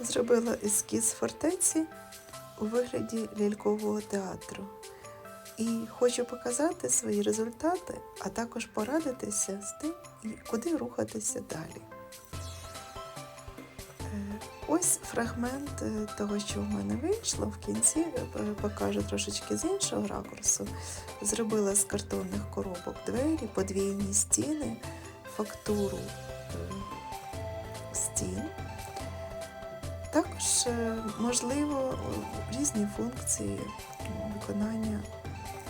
Зробила ескіз фортеці у вигляді лялькового театру. І хочу показати свої результати, а також порадитися з тим, куди рухатися далі. Е, Ось фрагмент е, того, що в мене вийшло. В кінці е, покажу трошечки з іншого ракурсу. Зробила з картонних коробок двері, подвійні стіни, фактуру стін. Також е, можливо різні функції виконання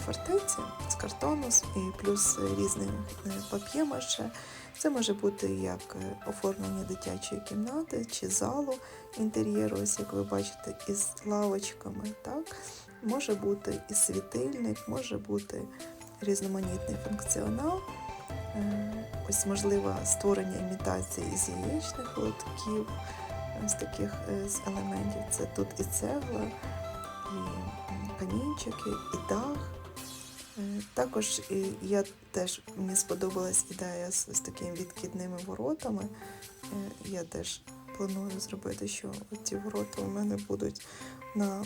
фортеці з картону і плюс різних е. Це може бути як е, оформлення дитячої кімнати чи залу інтер'єру, ось як ви бачите, із лавочками. Так? Може бути і світильник, може бути різноманітний функціонал. Ось можливо створення імітації з яєчних лотків, з таких е, з елементів. Це тут і цегла, і камінчики, і дах. Е, Також я теж мені сподобалась ідея з, з такими відкидними воротами. Е, Я теж планую зробити, що ці ворота у мене будуть на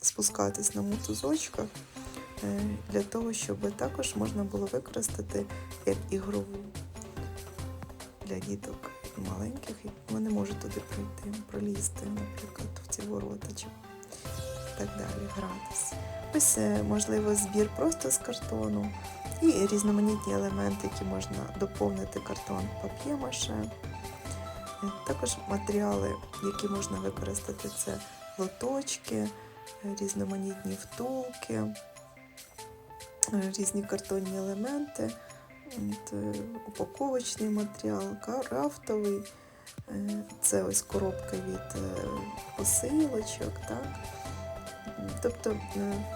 спускатись на мотузочках е, для того, щоб також можна було використати як ігрову для діток маленьких, вони можуть туди пройти, пролізти, наприклад, в ці ворота чи так далі, гратись. Ось, е, можливо, збір просто з картону і різноманітні елементи, які можна доповнити картон пап'є-маше. Е, Також матеріали, які можна використати, це лоточки, е, різноманітні втулки, різні картонні елементи, От, е, упаковочний матеріал, крафтовий. Е, Це ось коробка від е, посилочок. Так? Тобто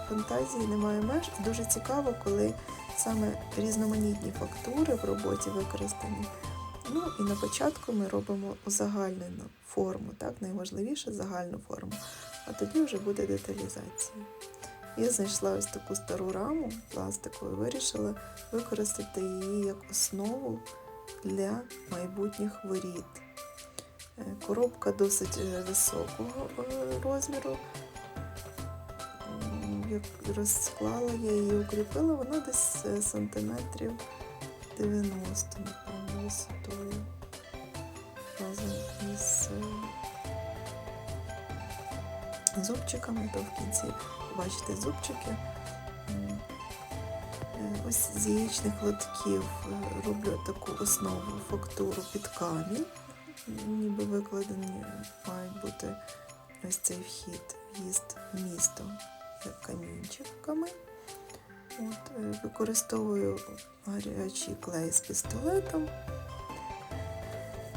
фантазії немає меж. Дуже цікаво, коли саме різноманітні фактури в роботі використані. Ну і на початку ми робимо узагальнену форму, так, найважливіше загальну форму, а тоді вже буде деталізація. Я знайшла ось таку стару раму пластикову і вирішила використати її як основу для майбутніх воріт. Е, Коробка досить е, високого е, розміру. Як розклала я її, укріпила, вона десь сантиметрів 90, напевно, висотою. Разом із зубчиками, то в кінці бачите зубчики. Е, Ось з яєчних лотків е, роблю таку основу фактуру під камінь. Ніби викладені мають бути ось цей вхід, в'їзд в місто як камінчиками. От, е, використовую гарячий клей з пістолетом.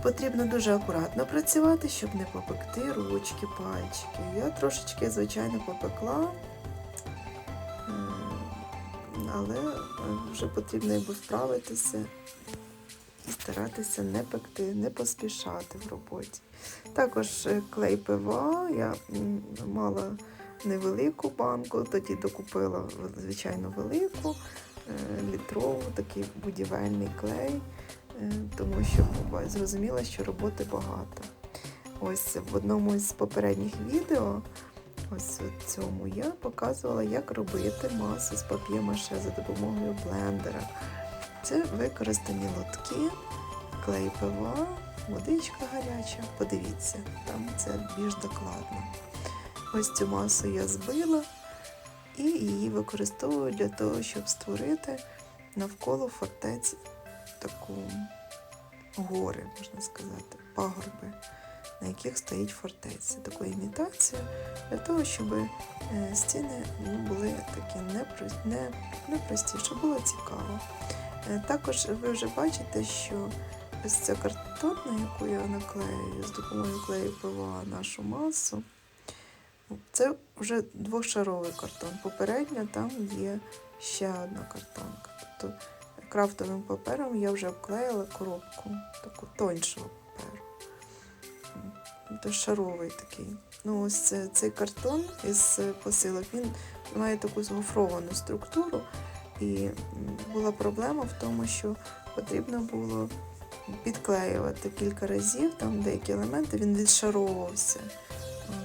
Потрібно дуже акуратно працювати, щоб не попекти ручки, пальчики. Я трошечки, звичайно, попекла, е, але е, вже потрібно якби вправитися і старатися не пекти, не поспішати в роботі. Також е, клей ПВА я мала невелику банку, тоді докупила звичайно велику, е, літрову, такий будівельний клей, тому що зрозуміла, що роботи багато. Ось в одному з попередніх відео, ось у цьому, я показувала, як робити масу з пап'є-маше за допомогою блендера. Це використані лотки, клей ПВА, водичка гаряча. Подивіться, там це більш докладно. Ось цю масу я збила і її використовую для того, щоб створити навколо фортець таку гори, можна сказати, пагорби, на яких стоїть фортеця. Таку імітацію для того, щоб е, стіни ну, були такі непрості, щоб було цікаво. Е, Також ви вже бачите, що ось ця картонна, яку я наклею з допомогою клею ПВА нашу масу, це вже двошаровий картон. Попередньо там є ще одна картонка. Тобто крафтовим папером я вже обклеїла коробку, таку тоншого паперу. То шаровий такий. Ну, ось це- цей картон із посилок, він має таку згофровану структуру. І була проблема в тому, що потрібно було підклеювати кілька разів, там деякі елементи, він відшаровувався.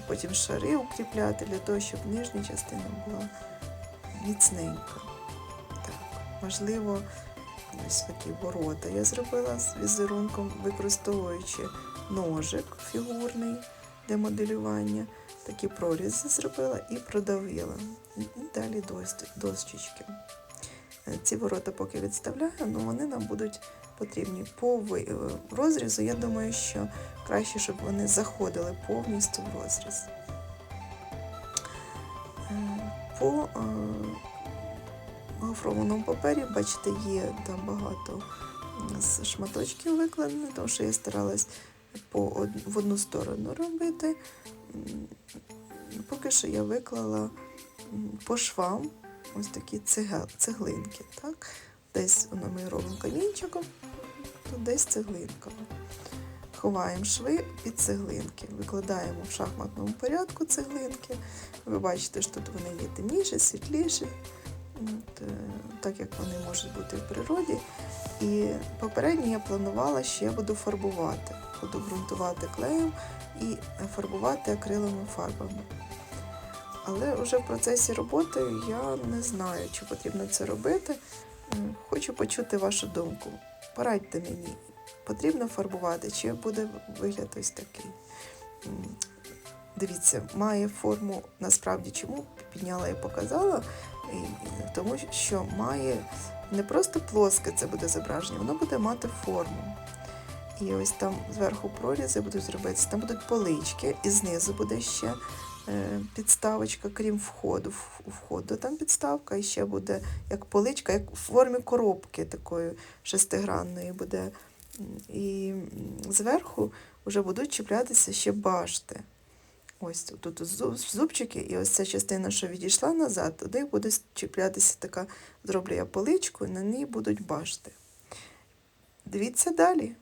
Потім шари укріпляти для того, щоб нижня частина була міцненька. Так, важливо ось такі ворота я зробила з візерунком, використовуючи ножик фігурний для моделювання. Такі прорізи зробила і продавила. І далі дощечки. Е, Ці ворота поки відставляю, але вони нам будуть потрібні по е, розрізу. Я думаю, що краще, щоб вони заходили повністю в розріз. Е, По гофрованому папері, бачите, є там багато з шматочків викладено, тому що я старалась по в одну сторону робити. Поки що я виклала по швам ось такі цеглинки. Так? Десь воно ми робимо камінчиком, тут десь цеглинками. Ховаємо шви під цеглинки, викладаємо в шахматному порядку цеглинки. Ви бачите, що тут вони є темніші, світліші, так як вони можуть бути в природі. І попередньо я планувала, що я буду фарбувати. Буду ґрунтувати клеєм і фарбувати акриловими фарбами. Але вже в процесі роботи я не знаю, чи потрібно це робити. Хочу почути вашу думку. Порадьте мені, потрібно фарбувати, чи буде вигляд ось такий. Дивіться, має форму насправді чому підняла і показала, тому що має не просто плоске це буде зображення, воно буде мати форму. І ось там зверху прорізи будуть зробитися, там будуть полички, і знизу буде ще е, підставочка, крім входу. У входу там підставка, і ще буде як поличка, як в формі коробки такої шестигранної буде. І зверху вже будуть чіплятися ще башти. Ось тут, зубчики, і ось ця частина, що відійшла назад, туди буде чіплятися така, зроблю я поличку, і на ній будуть башти. Дивіться далі.